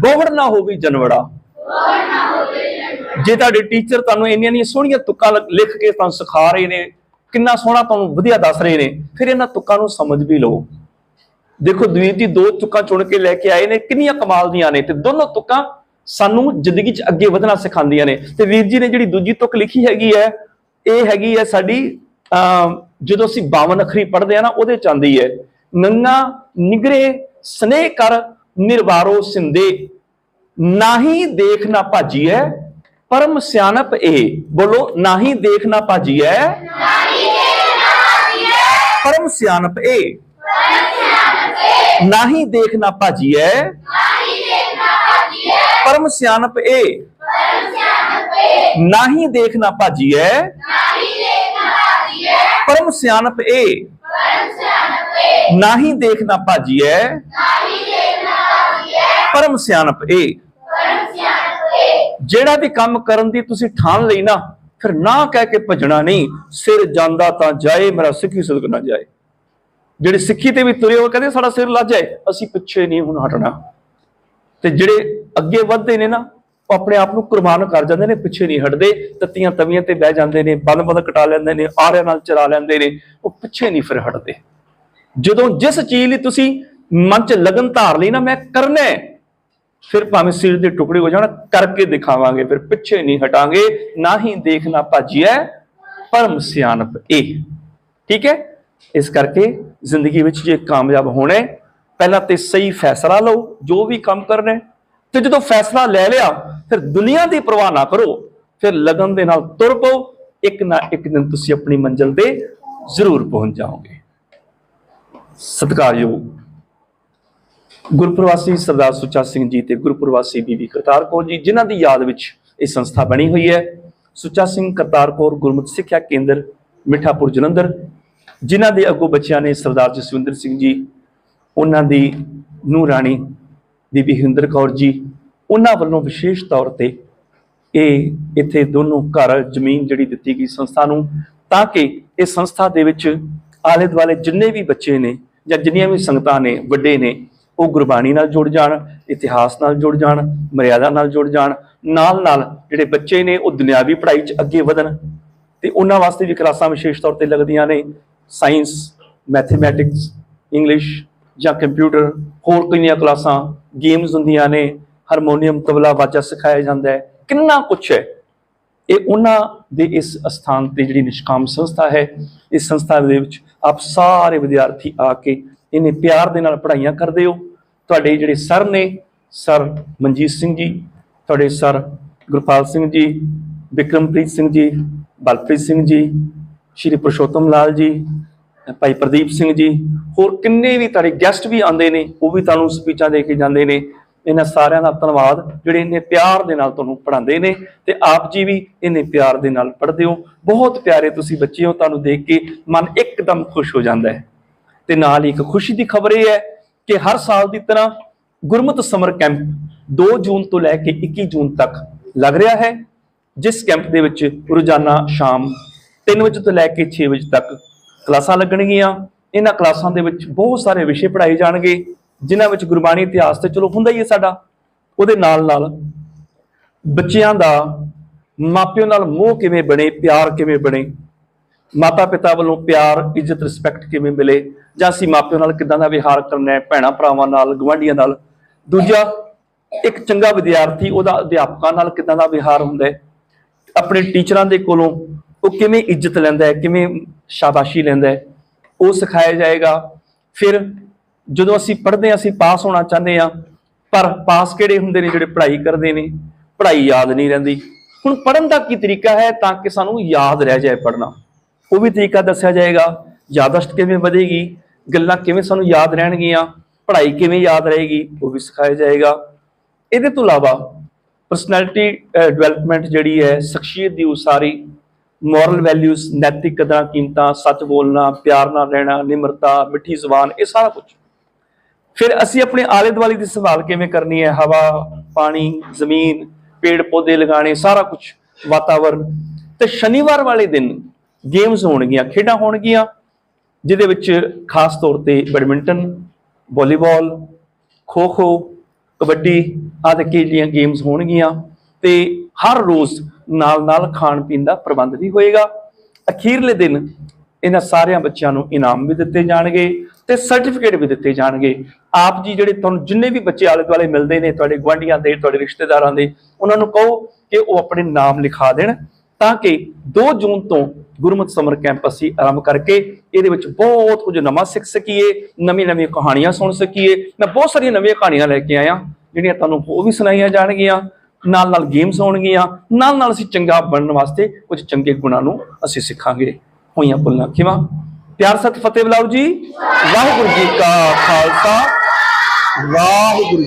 ਬਹੁੜ ਨਾ ਹੋਵੇ ਜਨਵੜਾ ਜੇ ਤੁਹਾਡੇ ਟੀਚਰ ਤੁਹਾਨੂੰ ਇੰਨੀਆਂ ਇੰਨੀਆਂ ਸੋਹਣੀਆਂ ਤੁਕਾਂ ਲਿਖ ਕੇ ਤੁਹਾਨੂੰ ਸਿਖਾ ਰਹੇ ਨੇ, ਕਿੰਨਾ ਸੋਹਣਾ ਤੁਹਾਨੂੰ ਵਧੀਆ ਦੱਸ ਰਹੇ ਨੇ, ਫਿਰ ਇਹਨਾਂ ਤੁਕਾਂ ਨੂੰ ਸਮਝ ਵੀ ਲਓ। ਦੇਖੋ ਦਵੀਰ ਜੀ ਦੋ ਤੁਕਾਂ ਚੁਣ ਕੇ ਲੈ ਕੇ ਆਏ ਨੇ ਕਿੰਨੀਆਂ ਕਮਾਲ ਦੀਆਂ ਨੇ ਤੇ ਦੋਨੋਂ ਤੁਕਾਂ ਸਾਨੂੰ ਜ਼ਿੰਦਗੀ 'ਚ ਅੱਗੇ ਵਧਣਾ ਸਿਖਾਉਂਦੀਆਂ ਨੇ। ਤੇ ਵੀਰ ਜੀ ਨੇ ਜਿਹੜੀ ਦੂਜੀ ਤੁਕ ਲਿਖੀ ਹੈਗੀ ਹੈ ਇਹ ਹੈਗੀ ਹੈ ਸਾਡੀ ਜਦੋਂ ਅਸੀਂ 52 ਅੱਖਰੀ ਪੜ੍ਹਦੇ ਆ ਨਾ ਉਹਦੇ ਚ ਆਂਦੀ ਹੈ ਨੰਗਾ ਨਿਗਰੇ ਸਨੇਹ ਕਰ ਨਿਰਵਾਰੋ ਸਿੰਦੇ। ਨਾਹੀ ਦੇਖ ਨਾ ਭਾਜੀਐ ਪਰਮ ਸਿਆਣਪ ਇਹ। ਬੋਲੋ ਨਾਹੀ ਦੇਖ ਨਾ ਭਾਜੀਐ। ਪਰਮ ਸਿਆਣਪ ਇਹ। ਨਾਹੀ ਦੇਖ ਨਾ ਭਾਜੀਐ। ਪਰਮ ਸਿਆਣਪ ਇਹ ਨਾਹੀ ਦੇਖਣਾ ਭਾਜੀ ਹੈ ਪਰਮ ਸਿਆਣਪ ਇਹ ਨਾਹੀ ਦੇਖਣਾ ਭਾਜੀ ਹੈ ਪਰਮ ਸਿਆਣਪ ਏ। ਜਿਹੜਾ ਵੀ ਕੰਮ ਕਰਨ ਦੀ ਤੁਸੀਂ ਠਾਣ ਲਈ ਨਾ, ਫਿਰ ਨਾ ਕਹਿ ਕੇ ਭਜਣਾ ਨਹੀਂ। ਸਿਰ ਜਾਂਦਾ ਤਾਂ ਜਾਏ, ਮੇਰਾ ਸਿੱਖੀ ਸਦਕ ਨਾ ਜਾਏ। ਜਿਹੜੇ ਸਿੱਖੀ ਤੇ ਵੀ ਤੁਰੇ ਹੋ ਕਹਿੰਦੇ ਸਾਡਾ ਸਿਰ ਲੱਜ ਹੈ ਅਸੀਂ ਪਿੱਛੇ ਨਹੀਂ ਹੁਣ ਹਟਣਾ। ਤੇ ਜਿਹੜੇ ਅੱਗੇ ਵੱਧਦੇ ਨੇ ਨਾ, ਉਹ ਆਪਣੇ ਆਪ ਨੂੰ ਕੁਰਬਾਨ ਕਰ ਜਾਂਦੇ ਨੇ, ਪਿੱਛੇ ਨਹੀਂ ਹਟਦੇ, ਤੱਤੀਆਂ ਤਵੀਆਂ ਤੇ ਬਹਿ ਜਾਂਦੇ ਨੇ ਬਲ ਬਲ ਕਟਾ ਲੈਂਦੇ ਨੇ, ਆਰਿਆਂ ਨਾਲ ਚਲਾ ਲੈਂਦੇ ਨੇ, ਉਹ ਪਿੱਛੇ ਨਹੀਂ ਫਿਰ ਹਟਦੇ। ਜਦੋਂ ਜਿਸ ਚੀਜ਼ ਲਈ ਤੁਸੀਂ ਮਨ 'ਚ ਲਗਨ ਧਾਰ ਲਈ ਨਾ, ਮੈਂ ਕਰਨਾ ਫਿਰ ਭਾਵੇਂ ਸਿਰ ਦੇ ਟੁਕੜੇ ਹੋ ਜਾਣ, ਕਰਕੇ ਦਿਖਾਵਾਂਗੇ, ਫਿਰ ਪਿੱਛੇ ਨਹੀਂ ਹਟਾਂਗੇ, ਨਾ ਹੀ ਦੇਖਣਾ ਭਾਜੀਐ, ਪਰਮ ਸਿਆਣਪ ਇਹ। ਠੀਕ ਹੈ? ਇਸ ਕਰਕੇ ਜ਼ਿੰਦਗੀ ਵਿੱਚ ਜੇ ਕਾਮਯਾਬ ਹੋਣਾ, ਪਹਿਲਾਂ ਤੇ ਸਹੀ ਫੈਸਲਾ ਲਓ, ਜੋ ਵੀ ਕੰਮ ਕਰਨਾ। ਤੇ ਜਦੋਂ ਫੈਸਲਾ ਲੈ ਲਿਆ, ਫਿਰ ਦੁਨੀਆ ਦੀ ਪਰਵਾਹ ਨਾ ਕਰੋ। ਫਿਰ ਲਗਨ ਦੇ ਨਾਲ ਤੁਰ ਪਓ। ਇੱਕ ਨਾ ਇੱਕ ਦਿਨ ਤੁਸੀਂ ਆਪਣੀ ਮੰਜ਼ਿਲ ਤੇ ਜ਼ਰੂਰ ਪਹੁੰਚ ਜਾਓਗੇ। ਸਤਿਕਾਰਯੋਗ ਗੁਰਪ੍ਰਵਾਸੀ ਸਰਦਾਰ ਸੁੱਚਾ ਸਿੰਘ ਜੀ ਤੇ ਗੁਰਪ੍ਰਵਾਸੀ ਬੀਬੀ ਕਰਤਾਰ ਕੌਰ ਜੀ, ਜਿਨ੍ਹਾਂ ਦੀ ਯਾਦ ਵਿੱਚ ਇਹ ਸੰਸਥਾ ਬਣੀ ਹੋਈ ਹੈ। ਸੁੱਚਾ ਸਿੰਘ ਕਰਤਾਰ ਕੌਰ ਗੁਰਮਤਿ ਸਿੱਖਿਆ ਕੇਂਦਰ ਮਿੱਠਾਪੁਰ ਜਲੰਧਰ ਜਿਨ੍ਹਾਂ ਦੇ ਅੱਗੋਂ ਬੱਚਿਆਂ ਨੇ ਸਰਦਾਰ ਜਸਵਿੰਦਰ ਸਿੰਘ ਜੀ, ਉਹਨਾਂ ਦੀ ਨੂੰ ਰਾਣੀ ਬੀਬੀ ਹਿੰਦਰ ਕੌਰ ਜੀ, ਉਹਨਾਂ ਵੱਲੋਂ ਵਿਸ਼ੇਸ਼ ਤੌਰ ਤੇ ਇਹ ਇੱਥੇ ਦੋਨੋਂ ਘਰ, ਜ਼ਮੀਨ ਜਿਹੜੀ ਦਿੱਤੀ ਗਈ ਸੰਸਥਾ ਨੂੰ, ਤਾਂ ਕਿ ਇਹ ਸੰਸਥਾ ਦੇ ਵਿੱਚ ਆਲੇ ਦੁਆਲੇ ਜਿੰਨੇ ਵੀ ਬੱਚੇ ਨੇ ਜਾਂ ਜਿੰਨੀਆਂ ਵੀ ਸੰਗਤਾਂ ਨੇ, ਵੱਡੇ ਨੇ, ਉਹ ਗੁਰਬਾਣੀ ਨਾਲ ਜੁੜ ਜਾਣ, ਇਤਿਹਾਸ ਨਾਲ ਜੁੜ ਜਾਣ, ਮਰਿਆਦਾ ਨਾਲ ਜੁੜ ਜਾਣ ਨਾਲ ਨਾਲ ਜਿਹੜੇ ਬੱਚੇ ਨੇ, ਉਹ ਦੁਨਿਆਵੀ ਪੜ੍ਹਾਈ 'ਚ ਅੱਗੇ ਵਧਣ ਤੇ ਉਹਨਾਂ ਵਾਸਤੇ ਵੀ ਕਲਾਸਾਂ ਵਿਸ਼ੇਸ਼ ਤੌਰ ਤੇ ਲੱਗਦੀਆਂ ਨੇ। ਸਾਇੰਸ, ਮੈਥਮੈਟਿਕਸ, ਇੰਗਲਿਸ਼ ਜਾਂ ਕੰਪਿਊਟਰ, ਹੋਰ ਕਈਆਂ ਕਲਾਸਾਂ, ਗੇਮਸ ਹੁੰਦੀਆਂ ਨੇ, ਹਾਰਮੋਨੀਅਮ, ਤਬਲਾ ਬਾਜਾ ਸਿਖਾਇਆ ਜਾਂਦਾ ਹੈ, ਕਿੰਨਾ ਕੁਛ ਹੈ। ਇਹ ਉਹਨਾਂ ਦੇ ਇਸ ਅਸਥਾਨ ਤੇ ਜਿਹੜੀ ਨਿਸ਼ਕਾਮ ਸੰਸਥਾ ਹੈ, ਇਸ ਸੰਸਥਾ ਦੇ ਵਿੱਚ ਆਪ ਸਾਰੇ ਵਿਦਿਆਰਥੀ ਆ ਕੇ ਇਹਨੇ ਪਿਆਰ ਦੇ ਨਾਲ ਪੜ੍ਹਾਈਆਂ ਕਰਦੇ ਹੋ। ਤੁਹਾਡੇ ਜਿਹੜੇ ਸਰ ਨੇ, ਸਰ ਮਨਜੀਤ ਸਿੰਘ ਜੀ, ਤੁਹਾਡੇ ਸਰ ਗੁਰਪਾਲ ਸਿੰਘ ਜੀ ਵਿਕਰਮਪ੍ਰੀਤ ਸਿੰਘ ਜੀ, ਬਲਪ੍ਰੀਤ ਸਿੰਘ ਜੀ ਸ਼੍ਰੀ ਪੁਰਸ਼ੋਤਮ ਲਾਲ ਜੀ, ਭਾਈ ਪ੍ਰਦੀਪ ਸਿੰਘ ਜੀ, ਹੋਰ ਕਿੰਨੇ ਵੀ ਤੁਹਾਡੇ ਗੈਸਟ ਵੀ ਆਉਂਦੇ ਨੇ, ਉਹ ਵੀ ਤੁਹਾਨੂੰ ਸਪੀਚਾਂ ਦੇ ਕੇ ਜਾਂਦੇ ਨੇ। ਇਹਨਾਂ ਸਾਰਿਆਂ ਦਾ ਧੰਨਵਾਦ, ਜਿਹੜੇ ਇੰਨੇ ਪਿਆਰ ਦੇ ਨਾਲ ਤੁਹਾਨੂੰ ਪੜ੍ਹਾਉਂਦੇ ਨੇ ਤੇ ਆਪ ਜੀ ਵੀ ਇੰਨੇ ਪਿਆਰ ਦੇ ਨਾਲ ਪੜ੍ਹਦੇ ਹੋ। ਬਹੁਤ ਪਿਆਰੇ ਤੁਸੀਂ ਬੱਚੇ ਹੋ, ਤੁਹਾਨੂੰ ਦੇਖ ਕੇ ਮਨ ਇੱਕਦਮ ਖੁਸ਼ ਹੋ ਜਾਂਦਾ ਹੈ। ਤੇ ਨਾਲ ਹੀ ਇੱਕ ਖੁਸ਼ੀ ਦੀ ਖਬਰ ਇਹ ਹੈ ਕਿ ਹਰ ਸਾਲ ਦੀ ਤਰ੍ਹਾਂ ਗੁਰਮਤ ਸਮਰ ਕੈਂਪ 2 ਜੂਨ ਤੋਂ ਲੈ ਕੇ 21 ਜੂਨ ਤੱਕ ਲੱਗ ਰਿਹਾ ਹੈ, ਜਿਸ ਕੈਂਪ ਦੇ ਵਿੱਚ ਰੋਜ਼ਾਨਾ ਸ਼ਾਮ 3 ਵਜੇ ਤੋਂ ਲੈ ਕੇ 6 ਵਜੇ ਤੱਕ ਕਲਾਸਾਂ ਲੱਗਣਗੀਆਂ। ਇਹਨਾਂ ਕਲਾਸਾਂ ਦੇ ਵਿੱਚ ਬਹੁਤ ਸਾਰੇ ਵਿਸ਼ੇ ਪੜ੍ਹਾਏ ਜਾਣਗੇ, ਜਿਨ੍ਹਾਂ ਵਿੱਚ ਗੁਰਬਾਣੀ ਇਤਿਹਾਸ ਤੇ ਚਲੋ ਹੁੰਦਾ ਹੀ ਹੈ ਸਾਡਾ। ਉਹਦੇ ਨਾਲ ਨਾਲ ਬੱਚਿਆਂ ਦਾ ਮਾਪਿਆਂ ਨਾਲ ਮੋਹ ਕਿਵੇਂ ਬਣੇ, ਪਿਆਰ ਕਿਵੇਂ ਬਣੇ ਮਾਤਾ ਪਿਤਾ ਵੱਲੋਂ ਪਿਆਰ, ਇੱਜ਼ਤ ਰਿਸਪੈਕਟ ਕਿਵੇਂ ਮਿਲੇ, ਜਾਂ ਅਸੀਂ ਮਾਪਿਆਂ ਨਾਲ ਕਿਦਾਂ ਦਾ ਵਿਹਾਰ ਕਰਨਾ ਹੈ ਭੈਣਾ ਭਰਾਵਾਂ ਨਾਲ ਗਵਾਂਢੀਆਂ ਨਾਲ। ਦੂਜਾ, ਇੱਕ ਚੰਗਾ ਵਿਦਿਆਰਥੀ, ਉਹਦਾ ਅਧਿਆਪਕਾਂ ਨਾਲ ਕਿਦਾਂ ਦਾ ਵਿਹਾਰ ਹੁੰਦਾ ਹੈ, ਆਪਣੇ ਟੀਚਰਾਂ ਦੇ ਕੋਲੋਂ ਉਹ ਕਿਵੇਂ ਇੱਜ਼ਤ ਲੈਂਦਾ ਹੈ, ਕਿਵੇਂ ਸ਼ਾਬਾਸ਼ੀ ਲੈਂਦਾ ਹੈ, ਉਹ ਸਿਖਾਇਆ ਜਾਏਗਾ। ਫਿਰ ਜਦੋਂ ਅਸੀਂ ਪੜ੍ਹਦੇ ਹਾਂ, ਅਸੀਂ ਪਾਸ ਹੋਣਾ ਚਾਹੁੰਦੇ ਹਾਂ, ਪਰ ਪਾਸ ਕਿਹੜੇ ਹੁੰਦੇ ਨੇ ਜਿਹੜੇ ਪੜ੍ਹਾਈ ਕਰਦੇ ਨੇ? ਪੜ੍ਹਾਈ ਯਾਦ ਨਹੀਂ ਰਹਿੰਦੀ। ਹੁਣ ਪੜਨ ਦਾ ਕੀ ਤਰੀਕਾ ਹੈ ਤਾਂ ਕਿ ਸਾਨੂੰ ਯਾਦ ਰਹਿ ਜਾਏ ਪੜਨਾ ਉਹ ਵੀ ਤਰੀਕਾ ਦੱਸਿਆ ਜਾਏਗਾ ਯਾਦਦਾਸ਼ਤ ਕਿਵੇਂ ਵਧੇਗੀ, ਗੱਲਾਂ ਕਿਵੇਂ ਸਾਨੂੰ ਯਾਦ ਰਹਿਣਗੀਆਂ, ਪੜ੍ਹਾਈ ਕਿਵੇਂ ਯਾਦ ਰਹੇਗੀ, ਉਹ ਵੀ ਸਿਖਾਇਆ ਜਾਏਗਾ। ਇਹਦੇ ਤੋਂ ਇਲਾਵਾ ਪਰਸਨੈਲਿਟੀ ਡਿਵੈਲਪਮੈਂਟ ਜਿਹੜੀ ਹੈ, ਸ਼ਖਸੀਅਤ ਦੀ ਉਸਾਰੀ ਮੋਰਲ ਵੈਲਿਊਜ਼, ਨੈਤਿਕ ਕਦਰਾਂ ਕੀਮਤਾਂ, ਸੱਚ ਬੋਲਣਾ, ਪਿਆਰ ਨਾਲ ਰਹਿਣਾ, ਨਿਮਰਤਾ, ਮਿੱਠੀ ਜ਼ੁਬਾਨ, ਇਹ ਸਾਰਾ ਕੁਝ ਫਿਰ ਅਸੀਂ ਆਪਣੇ ਆਲੇ ਦੁਆਲੇ ਦੀ ਸੰਭਾਲ ਕਿਵੇਂ ਕਰਨੀ ਹੈ? ਹਵਾ, ਪਾਣੀ, ਜ਼ਮੀਨ, ਪੇੜ ਪੌਦੇ ਲਗਾਉਣੇ, ਸਾਰਾ ਕੁਝ ਵਾਤਾਵਰਨ। ਤੇ ਸ਼ਨੀਵਾਰ ਵਾਲੇ ਦਿਨ ਗੇਮਸ ਹੋਣਗੀਆਂ, ਖੇਡਾਂ ਹੋਣਗੀਆਂ, ਜਿਹਦੇ ਵਿੱਚ ਖਾਸ ਤੌਰ ਤੇ ਬੈਡਮਿੰਟਨ, ਵਾਲੀਬਾਲ ਖੋ ਖੋ ਕਬੱਡੀ ਆਦਿ ਕੀ ਖੇਡੀਆਂ ਗੇਮਸ ਹੋਣਗੀਆਂ। ਤੇ ਹਰ ਰੋਜ਼ ਨਾਲ ਨਾਲ ਖਾਣ ਪੀਣ ਦਾ ਪ੍ਰਬੰਧ ਵੀ ਹੋਏਗਾ। ਅਖੀਰਲੇ ਦਿਨ ਇਹਨਾਂ ਸਾਰਿਆਂ ਬੱਚਿਆਂ ਨੂੰ ਇਨਾਮ ਵੀ ਦਿੱਤੇ ਜਾਣਗੇ ਤੇ ਸਰਟੀਫਿਕੇਟ ਵੀ ਦਿੱਤੇ ਜਾਣਗੇ। ਆਪ ਜੀ ਜਿਹੜੇ ਤੁਹਾਨੂੰ ਜਿੰਨੇ ਵੀ ਬੱਚੇ ਆਲੇ ਦੁਆਲੇ ਮਿਲਦੇ ਨੇ, ਤੁਹਾਡੇ ਗੁਆਂਢੀਆਂ ਦੇ, ਤੁਹਾਡੇ ਰਿਸ਼ਤੇਦਾਰਾਂ ਦੇ, ਉਹਨਾਂ ਨੂੰ ਕਹੋ ਕਿ ਉਹ ਆਪਣੇ ਨਾਮ ਲਿਖਾ ਦੇਣ ਤਾਂ ਕਿ 2 ਜੂਨ ਤੋਂ ਗੁਰਮਤ ਸਮਰ ਕੈਂਪ ਅਸੀਂ ਆਰੰਭ ਕਰਕੇ ਇਹਦੇ ਵਿੱਚ ਬਹੁਤ ਕੁਝ ਨਵਾਂ ਸਿੱਖ ਸਕੀਏ ਨਵੀਂ ਨਵੀਂ ਕਹਾਣੀਆਂ ਸੁਣ ਸਕੀਏ। ਮੈਂ ਬਹੁਤ ਸਾਰੀਆਂ ਨਵੀਆਂ ਕਹਾਣੀਆਂ ਲੈ ਕੇ ਆਇਆ, ਜਿਹੜੀਆਂ ਤੁਹਾਨੂੰ ਉਹ ਵੀ ਸੁਣਾਈਆਂ ਜਾਣਗੀਆਂ। ਨਾਲ ਨਾਲ ਗੇਮਸ ਹੋਣਗੀਆਂ ਨਾਲ ਨਾਲ ਅਸੀਂ ਚੰਗਾ ਬਣਨ ਵਾਸਤੇ ਕੁਝ ਚੰਗੇ ਗੁਣਾਂ ਨੂੰ ਅਸੀਂ ਸਿੱਖਾਂਗੇ। ਹੋਈਆਂ ਭੁੱਲਾਂ ਖਿਮਾ ਪਿਆਰ ਸਤ ਫਤਿਹ ਬੁਲਾਓ ਜੀ। ਵਾਹਿਗੁਰੂ ਜੀ ਕਾ ਖਾਲਸਾ। ਵਾਹਿਗੁਰੂ